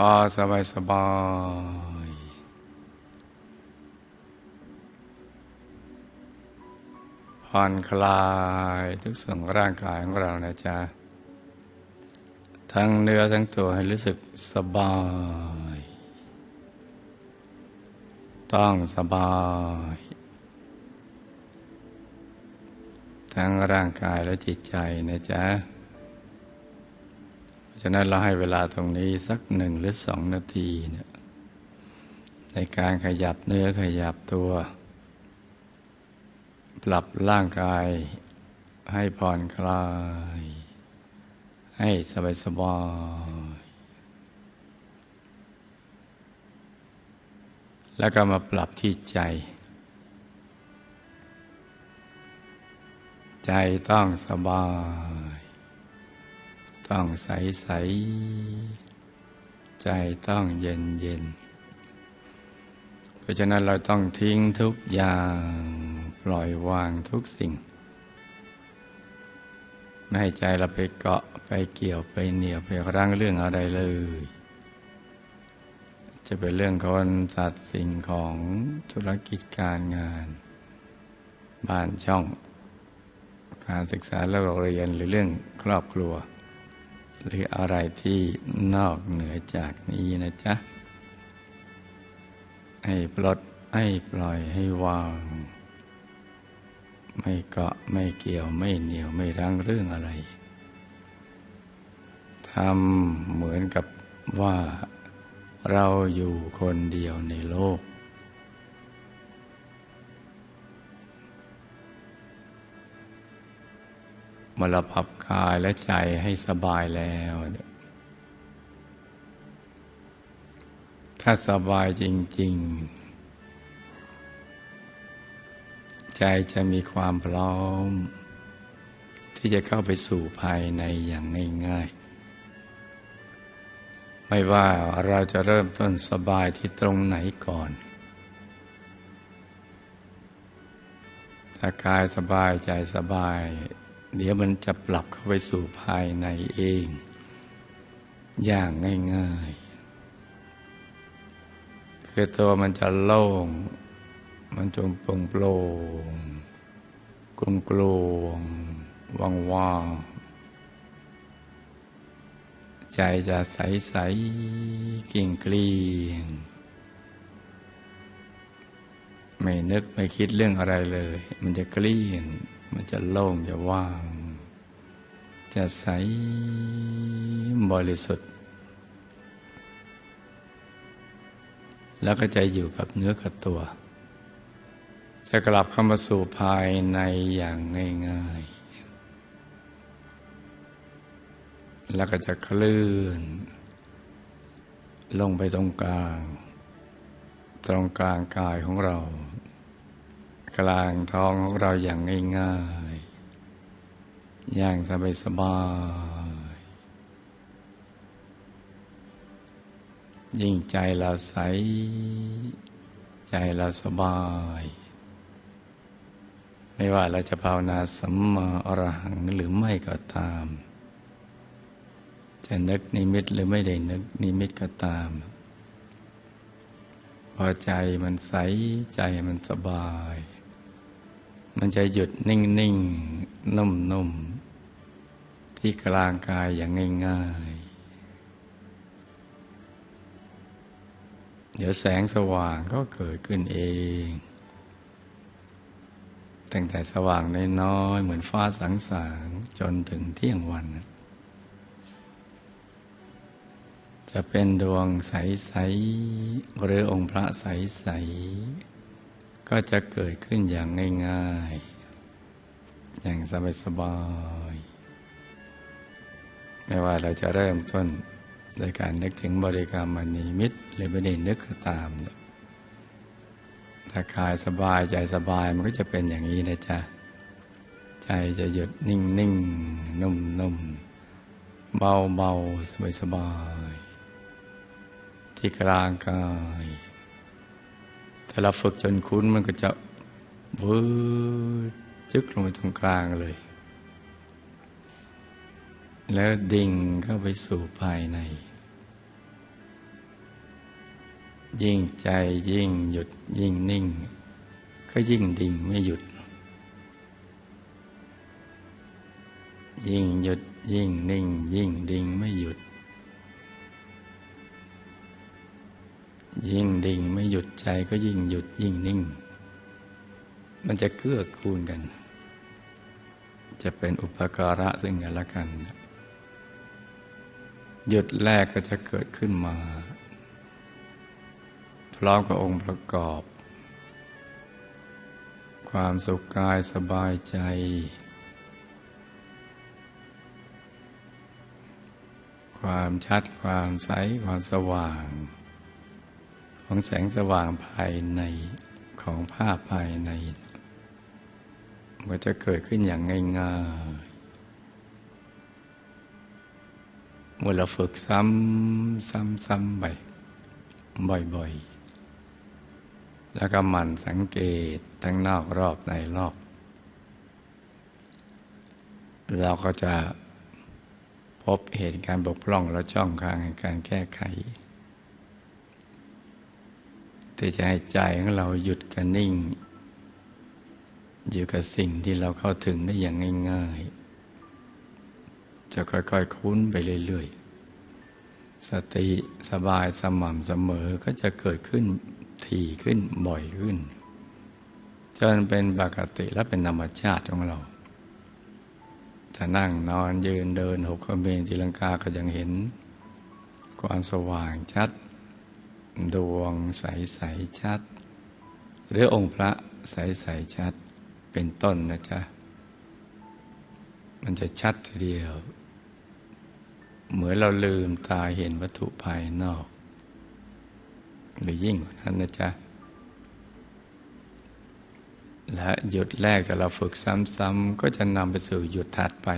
พอสบายสบายผ่อนคลายทุกส่วนร่างกายของเรานะจ๊ะ ทั้งเนื้อทั้งตัวให้รู้สึกสบาย ต้องสบาย ทั้งร่างกายและจิตใจนะจ๊ะ ฉะนั้นเราให้เวลาตรงนี้สักหนึ่งหรือสองนาทีเนี่ยในการขยับเนื้อขยับตัว ปรับร่างกายให้ผ่อนคลาย ให้สบายสบายแล้วก็มาปรับที่ใจ ใจต้องสบาย ต้องใสใส ใจต้องเย็นเย็น เพราะฉะนั้นเราต้องทิ้งทุกอย่างปล่อยวางทุกสิ่ง ไม่ให้ใจเราไปเกาะไปเกี่ยวไปเหนียวไปรั้งเรื่องอะไรเลย จะเป็นเรื่องคนสัตว์สิ่งของธุรกิจการงาน บ้านช่อง การศึกษาและเรียนหรือเรื่องครอบครัว หรืออะไรที่นอกเหนือจากนี้นะจ๊ะ ให้ปลดให้ปล่อยให้วาง ไม่เกาะไม่เกี่ยวไม่เหนียวไม่รั้งเรื่องอะไรทำเหมือนกับว่าเราอยู่คนเดียวในโลก มื่อเราพับกายและใจให้สบายแล้ว ถ้าสบายจริง ๆ ใจจะมีความพร้อม ที่จะเข้าไปสู่ภายในอย่างง่ายๆ ไม่ว่าเราจะเริ่มต้นสบายที่ตรงไหนก่อนถ้ากายสบายใจสบาย เดี๋ยวมันจะปรับเข้าไปสู่ภายในเอง อย่างง่ายๆ คือตัวมันจะโล่ง มันจงโปร่งโปร่งกลมกลวงว่างว่างใจจะใสใสกิ่งเกลียงไม่นึกไม่คิดเรื่องอะไรเลย มันจะเกลี้ยง มันจะโล่งจะว่าง จะใสบริสุทธิ์ แล้วก็จะอยู่กับเนื้อกับตัว จะกลับเข้ามาสู่ภายในอย่างง่าย ๆ แล้วก็จะเคลื่อน ลงไปตรงกลาง ตรงกลางกายของเรา กลางท้องของเราอย่างง่ายๆ อย่างสบายๆยิ่งใจเราใส ใจเราสบาย ไม่ว่าเราจะภาวนาสัมมาอรหังหรือไม่ก็ตาม จะนึกนิมิตหรือไม่ได้นึกนิมิตก็ตามพอใจมันใสใจมันสบาย มันจะหยุดนิ่งนิ่งนุ่มนุ่มที่กลางกายอย่างง่ายๆ เดี๋ยวแสงสว่างก็เกิดขึ้นเอง ตั้งแต่สว่างน้อยๆเหมือนฟ้าสางสางจนถึงเที่ยงวัน จะเป็นดวงใส ๆ หรือองค์พระใส ๆ ก็จะเกิดขึ้นอย่างง่ายๆ อย่างสบายๆ ไม่ว่าเราจะเริ่มต้นโดยการนึกถึงบริกรรมมณีมิตรหรือไม่ได้นึกก็ตามเนี่ยถ้ากายสบายใจสบายมันก็จะเป็นอย่างนี้นะจ๊ะ ใจจะหยุดนิ่งนิ่งนุ่มนุ่มเบาเบาสบายสบายที่กลางกาย ถ้าเราฝึกจนคุ้นมันก็จะวืดจึกลงไปตรงกลางเลย แล้วดิ่งเข้าไปสู่ภายใน ยิ่งใจยิ่งหยุดยิ่งนิ่ง ก็ยิ่งดิ่งไม่หยุด ยิ่งหยุดยิ่งนิ่ง ยิ่งดิ่งไม่หยุด ยิ่งดิ่งไม่หยุดใจก็ยิ่งหยุดยิ่งนิ่ง มันจะเกื้อกูลกัน จะเป็นอุปการะซึ่งกันและกัน หยุดแรกก็จะเกิดขึ้นมา พร้อมกับองค์ประกอบ ความสุขกายสบายใจ ความชัดความใสความสว่าง ของแสงสว่างภายในของภาพภายในมันจะเกิดขึ้นอย่างง่ายๆเมื่อเราฝึกซ้ำซ้ำซ้ำไปบ่อยๆ แล้วก็หมั่นสังเกตทั้งนอกรอบในรอบ เราก็จะพบเหตุการณ์บกพร่องและช่องทางในการแก้ไข ที่จะให้ใจของเราหยุดกันนิ่ง อยู่กับสิ่งที่เราเข้าถึงได้อย่างง่าย ๆ จะค่อยๆคุ้นไปเรื่อยๆ สติสบายสม่ำเสมอก็จะเกิดขึ้นถี่ขึ้นบ่อยขึ้น จนเป็นปกติและเป็นธรรมชาติของเราถ้านั่งนอนยืนเดินหกขเบนตีลังกาก็ยังเห็น ความสว่างชัด ดวงใสใสชัด หรือองค์พระใสใสชัดเป็นต้นนะจ๊ะ มันจะชัดทีเดียว เหมือนเราลืมตาเห็นวัตถุภายนอก หรือยิ่งกว่านั้นนะจ๊ะ และหยุดแรกแต่เราฝึกซ้ำๆ ก็จะนำไปสู่หยุดถัดไป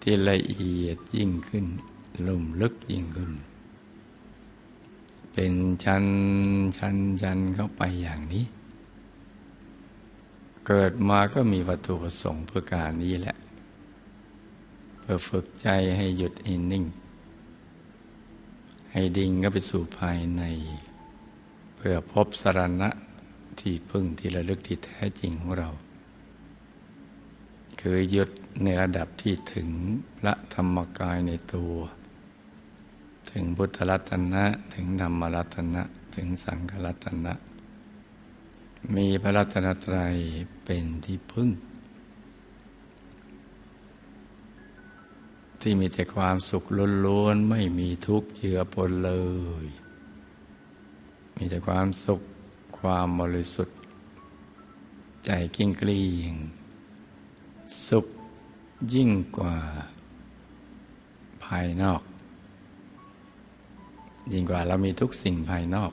ที่ละเอียดยิ่งขึ้นลุ่มลึกยิ่งขึ้น เป็นชั้นชั้นชั้นเข้าไปอย่างนี้ เกิดมาก็มีวัตถุประสงค์เพื่อการนี้แหละ เพื่อฝึกใจให้หยุดให้นิ่ง ให้ดิ่งก็ไปสู่ภายใน เพื่อพบสรณะที่พึ่งที่ระลึกที่แท้จริงของเรา คือหยุดในระดับที่ถึงพระธรรมกายในตัว ถึงพุทธรัตนะถึงธรรมรัตนะถึงสังฆรัตนะ มีพระรัตนตรัยเป็นที่พึ่ง ที่มีแต่ความสุขล้วนๆไม่มีทุกข์เจือปนเลย มีแต่ความสุขความบริสุทธิ์ ใจกิ้งกลีงสุขยิ่งกว่าภายนอก ยิ่งกว่าเรามีทุกสิ่งภายนอก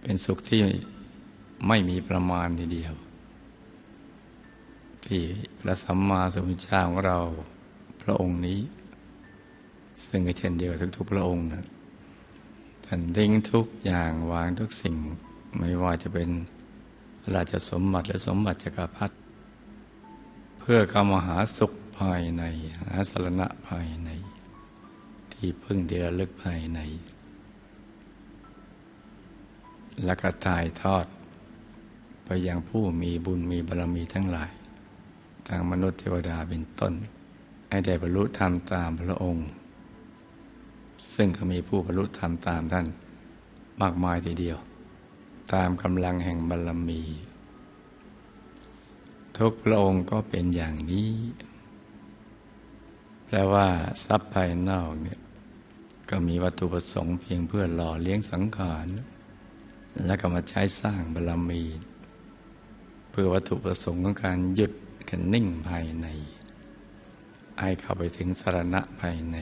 เป็นสุขที่ไม่มีประมาณทีเดียว ที่พระสัมมาสัมพุทธเจ้าของเราพระองค์นี้ ซึ่งก็เช่นเดียวกับทุกๆพระองค์นะท่านทิ้งทุกอย่างวางทุกสิ่งไม่ว่าจะเป็นราชสมบัติและสมบัติจักรพรรดิเพื่อเข้ามาหาสุขภายในหาสรณะภายใน ที่พึ่งที่ระลึกภายใน และก็ถ่ายทอด ไปยังผู้มีบุญมีบารมีทั้งหลายทางมนุษย์เทวดาเป็นต้น ให้ได้บรรลุธรรมตามพระองค์ ซึ่งก็มีผู้บรรลุธรรมตามท่านมากมายทีเดียว ตามกำลังแห่งบารมี ทุกพระองค์ก็เป็นอย่างนี้แปลว่าทรัพย์ภายนอกเนี่ย ก็มีวัตถุประสงค์เพียงเพื่อหล่อเลี้ยงสังขารและก็มาใช้สร้างบารมี เพื่อวัตถุประสงค์ของการหยุดกันนิ่งภายในให้เข้าไปถึงสารณะภายใน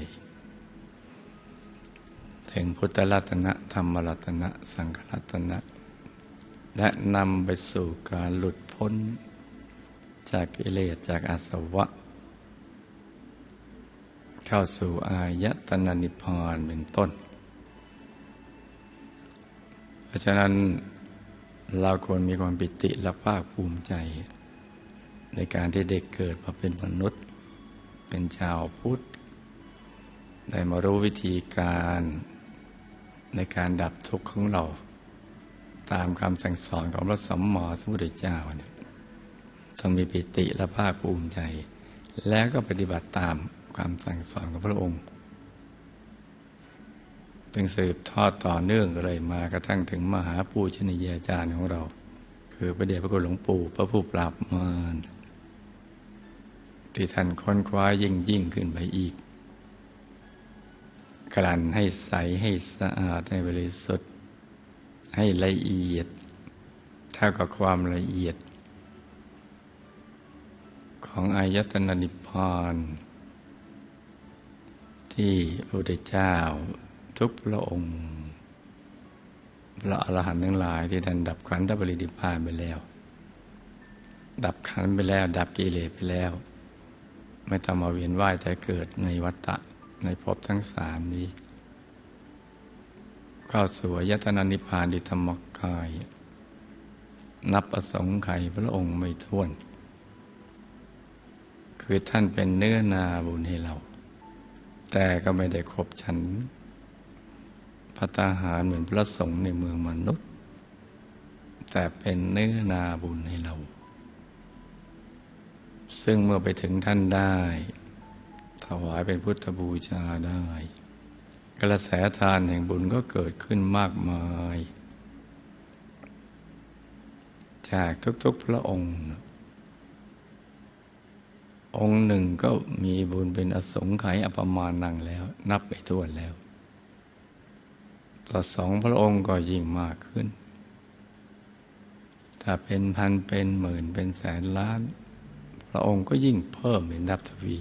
ถึงพุทธรัตนะธรรมรัตนะสังฆรัตนะ และนำไปสู่การหลุดพ้น จากกิเลสจากอาสวะ เข้าสู่อายตนะนิพพานเป็นต้น เพราะฉะนั้นเราควรมีความปิติและภาคภูมิใจ ในการที่เด็กเกิดมาเป็นมนุษย์ เป็นชาวพุทธ ได้มารู้วิธีการในการดับทุกข์ของเรา ตามคำสั่งสอนของพระสัมมาสัมพุทธเจ้าเนี่ยต้องมีปิติและภาคภูมิใจ แล้วก็ปฏิบัติตาม คำสั่งสอนของพระองค์ตึงสืบทอดต่อเนื่องเลยมากระทั่งถึงมหาปูชนียาจารย์ของเรา คือพระเดชพระคุณหลวงปู่พระผู้ปราบมารที่ท่านค้นคว้ายิ่งยิ่งขึ้นไปอีกกลั่นให้ใสให้สะอาดให้บริสุทธิ์ให้ละเอียด เท่ากับความละเอียด ของอายตนะนิพพาน ที่พระพุทธเจ้าทุกพระองค์ พระอรหันต์ทั้งหลายที่ท่านดับขันธปรินิพพานไปแล้ว ดับขันไปแล้ว ดับกิเลสไปแล้ว ไม่ต้องมาเวียนว่ายแต่เกิดในวัฏฏะในภพทั้งสามนี้เข้าสู่ยตนานิพพานดิธรรมกาย นับประสงค์ไขพระองค์ไม่ท้วน คือท่านเป็นเนื้อนาบุญให้เรา แต่ก็ไม่ได้ครบฉันพัตาหารเหมือนพระสงฆ์ในเมืองมนุษย์ แต่เป็นเนื้อนาบุญให้เรา ซึ่งเมื่อไปถึงท่านได้ ถวายเป็นพุทธบูชาได้ กระแสทานแห่งบุญก็เกิดขึ้นมากมาย จากทุกๆพระองค์ องค์หนึ่งก็มีบุญเป็นอสงไขยอปมาณนังแล้ว นับไปทั่วแล้ว ต่อสองพระองค์ก็ยิ่งมากขึ้น ถ้าเป็นพันเป็นหมื่นเป็นแสนล้าน พระองค์ก็ยิ่งเพิ่มเป็นนับทวี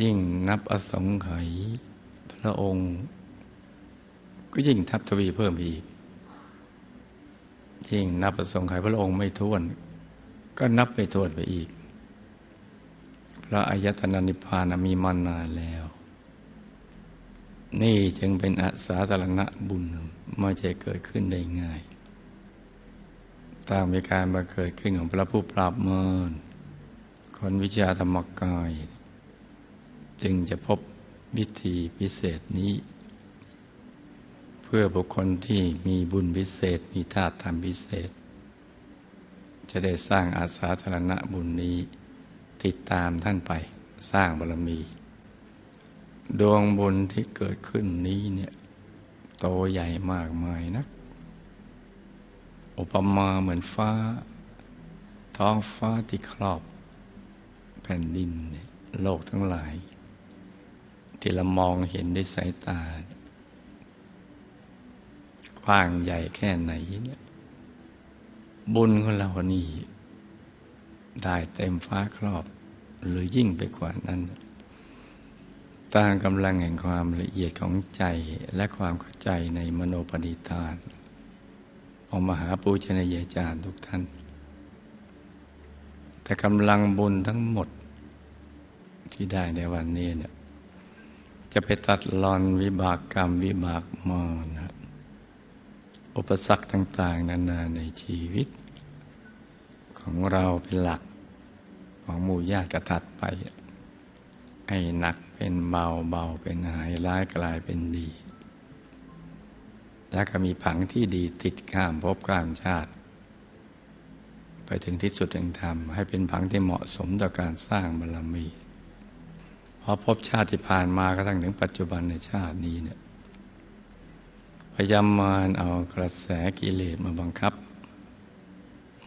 ยิ่งนับอสงไขยพระองค์ก็ยิ่งทับทวีเพิ่มอีก ยิ่งนับอสงไขยพระองค์ไม่ท้วน ก็นับไปท้วนไปอีก พระอายตนะนิพพานมีมานานแล้ว นี่จึงเป็นอาสาธารณบุญไม่ใช่เกิดขึ้นได้ง่ายตามมีการมาเกิดขึ้นของพระผู้ปราบเมินคนวิชาธรรมกาย จึงจะพบวิธีพิเศษนี้ เพื่อบุคคลที่มีบุญพิเศษมีธาตุธรรมพิเศษ จะได้สร้างอาสาธารณบุญนี้ ติดตามท่านไปสร้างบารมี ดวงบุญที่เกิดขึ้นนี้เนี่ยโตใหญ่มากมายนัก อุปมาเหมือนฟ้า ท้องฟ้าที่ครอบ แผ่นดินโลกทั้งหลาย ที่เรามองเห็นด้วยสายตา กว้างใหญ่แค่ไหนเนี่ยบุญของเรานี่ ได้เต็มฟ้าครอบ หรือยิ่งไปกว่านั้นตามกำลังแห่งความละเอียดของใจและความเข้าใจในมโนปณิธานของมหาปูชนียาจารย์ทุกท่าน แต่กำลังบุญทั้งหมดที่ได้ในวันนี้เนี่ยจะไปตัดรอนวิบากกรรมวิบากมอนะอุปสรรคต่าง ๆ นานาในชีวิต ของเราเป็นหลักของหมู่ญาติกระถัดไป ให้หนักเป็นเบาเบาเป็นหายร้ายกลายเป็นดี แล้วก็มีผังที่ดีติดข้ามภพข้ามชาติ ไปถึงที่สุดแห่งธรรม ให้เป็นผังที่เหมาะสมต่อการสร้างบารรมีพอพบชาติที่ผ่านมากระทั่งถึงปัจจุบันในชาตินี้เนี่ยพยายามมาเอากระแสกิเลสมาบังคับ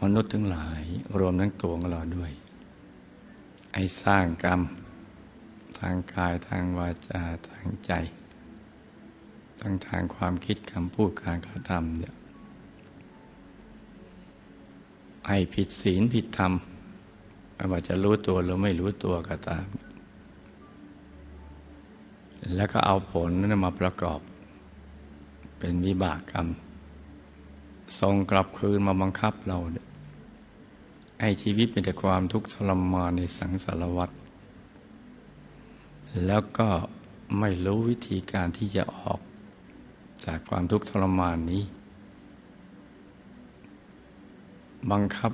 มนุษย์ทั้งหลายรวมทั้งตัวของเราด้วย ไอ้สร้างกรรม ทางกายทางวาจาทางใจทั้งทางความคิดคำพูดการกระทำเนี่ยให้ผิดศีลผิดธรรมไม่ว่าจะรู้ตัวหรือไม่รู้ตัวก็ตาม แล้วก็เอาผลนั้นมาประกอบ เป็นวิบากกรรมส่งกลับคืนมาบังคับเรา ให้ชีวิตเป็นแต่ความทุกข์ทรมานในสังสารวัฏแล้วก็ไม่รู้วิธีการที่จะออกจากความทุกข์ทรมานนี้ บังคับ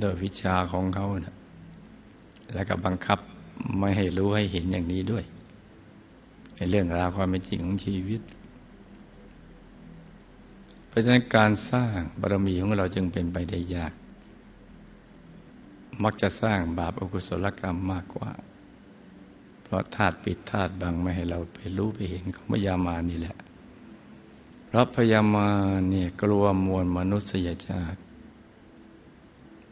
โดยวิชาของเขานะแล้วก็บังคับไม่ให้รู้ให้เห็นอย่างนี้ด้วย ในเรื่องราวความเป็นจริงของชีวิตเพราะฉะนั้นการสร้างบารมีของเราจึงเป็นไปได้ยาก มักจะสร้างบาปอกุศลกรรมมากกว่า เพราะธาตุปิดธาตุบังไม่ให้เราไปรู้ไปเห็นของพยามานี่แหละเพราะพยามาเนี่ยกลัวมวลมนุษยชาติ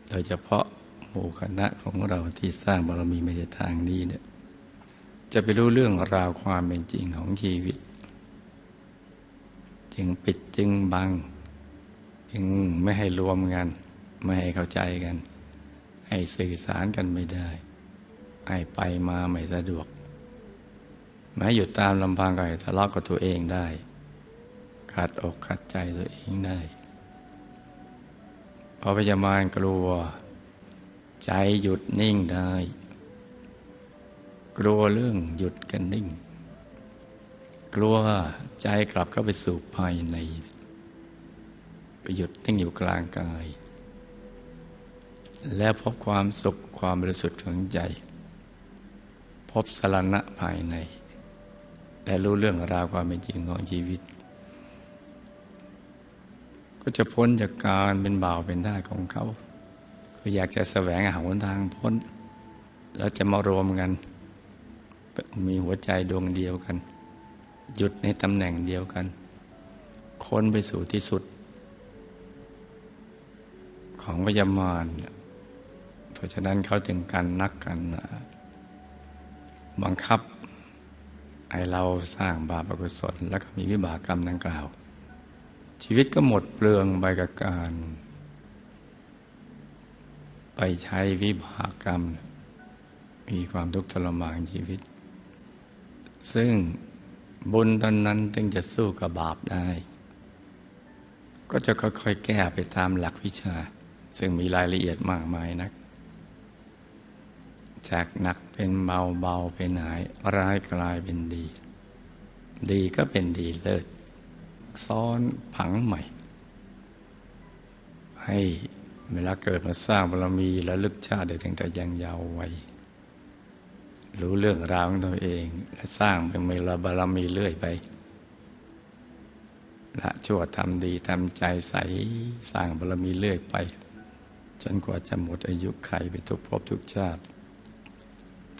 โดยเฉพาะหมู่คณะของเราที่สร้างบารมีมาในทางนี้เนี่ยจะไปรู้เรื่องราวความเป็นจริงของชีวิต จึงปิดจึงบัง จึงไม่ให้รวมกัน ไม่ให้เข้าใจกัน ให้สื่อสารกันไม่ได้ ให้ไปมาไม่สะดวกแม้อยู่ตามลำพังก็ทะเลาะกับตัวเองได้ ขัดอกขัดใจตัวเองได้พอพยามารกลัว ใจหยุดนิ่งได้ กลัวเรื่องหยุดกันนิ่ง กลัวใจกลับเข้าไปสู่ภายในไปหยุดนิ่งอยู่กลางกาย และพบความสุขความบริสุทธิ์ของใจ พบสรณะภายใน และรู้เรื่องราวความเป็นจริงของชีวิต ก็จะพ้นจากการเป็นบ่าวเป็นท่าของเขาคืออยากจะแสวงหาหนทางพ้น แล้วจะมารวมกัน มีหัวใจดวงเดียวกัน หยุดในตำแหน่งเดียวกัน ค้นไปสู่ที่สุดของพยามาร เพราะฉะนั้นเขาจึงกันนักกันบังคับให้เราสร้างบาปอกุศลแล้วก็มีวิบากกรรมดังกล่าว ชีวิตก็หมดเปลืองไปกับการ ไปใช้วิบากกรรม มีความทุกข์ทรมานชีวิต ซึ่งบุญตอนนั้นถึงจะสู้กับบาปได้ ก็จะค่อยๆแก้ไปตามหลักวิชา ซึ่งมีรายละเอียดมากมายนัก จากหนักเป็นเบาเบาเป็นหาย ร้ายกลายเป็นดี ดีก็เป็นดีเลิศซ้อนผังใหม่ ให้เวลาเกิดมาสร้างบารมีและลึกชาติได้ตั้งแต่ยังยาววัยรู้เรื่องราวของตัวเอง และสร้างเป็นเมลบารมีเรื่อยไปละชั่วทำดีทำใจใสสร้างบารมีเรื่อยไป จนกว่าจะหมดอายุไขไปทุกภพทุกชาติ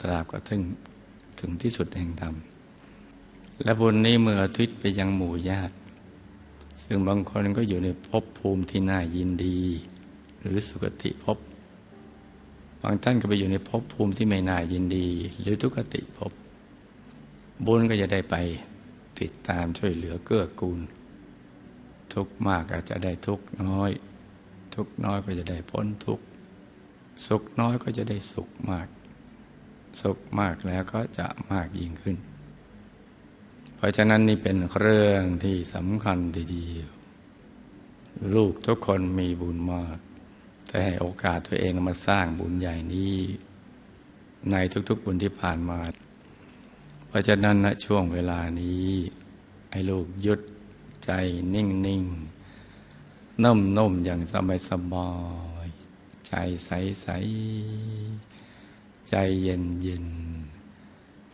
ตราบก็ถึงถึงที่สุดแห่งธรรม และบุญนี้เมื่อทิศไปยังหมู่ญาติ ซึ่งบางคนก็อยู่ในภพภูมิที่น่ายินดี หรือสุคติภพ บางท่านก็ไปอยู่ในภพภูมิที่ไม่น่ายินดี หรือทุกติภพ บุญก็จะได้ไปติดตามช่วยเหลือเกื้อกูล ทุกมากอาจจะได้ทุกน้อย ทุกน้อยก็จะได้พ้นทุกสุขน้อยก็จะได้สุขมาก สุขมากแล้วก็จะมากยิ่งขึ้น เพราะฉะนั้นนี่เป็นเรื่องที่สำคัญทีเดียว ลูกทุกคนมีบุญมาก แต่ให้โอกาสตัวเองมาสร้างบุญใหญ่นี้ ในทุกๆบุญที่ผ่านมา เพราะฉะนั้นณช่วงเวลานี้ ให้ลูกยุดใจนิ่งนิ่งนุ่มนุ่มอย่างสบายสบายใจใสใส ใจเย็นเย็น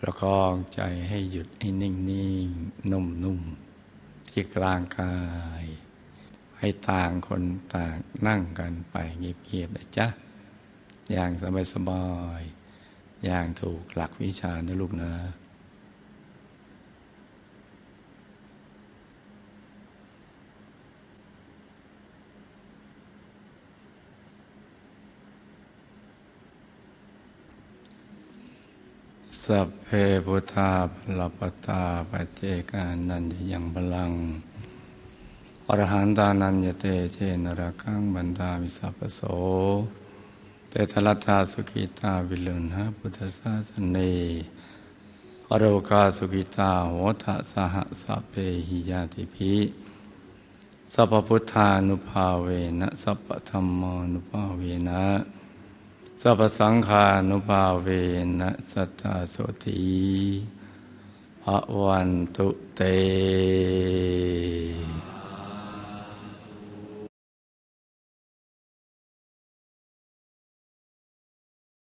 ประคองใจให้หยุดให้นิ่งนิ่งนุ่มนุ่มที่กลางกาย ให้ต่างคนต่างนั่งกันไปเงียบๆนะจ๊ะ อย่างสบายๆอย่างถูกหลักวิชานะลูกนะ สัพเพพุทธาพลปตาปัจเจกานันยังบลัง อรหันตานัญญเตเชนรคังบันดามิสัพโส เตทลัตตาสุขิตาวิลุณหะพุทธศาสเนอโรกาสุกิตาโหทะสหสัพเพหิยาติภิสัพพุทธานุภาเวนะสัพพธรรมานุภาเวนะ สัพสังขานุภาเวนะสัทธาโสติภวันตุเต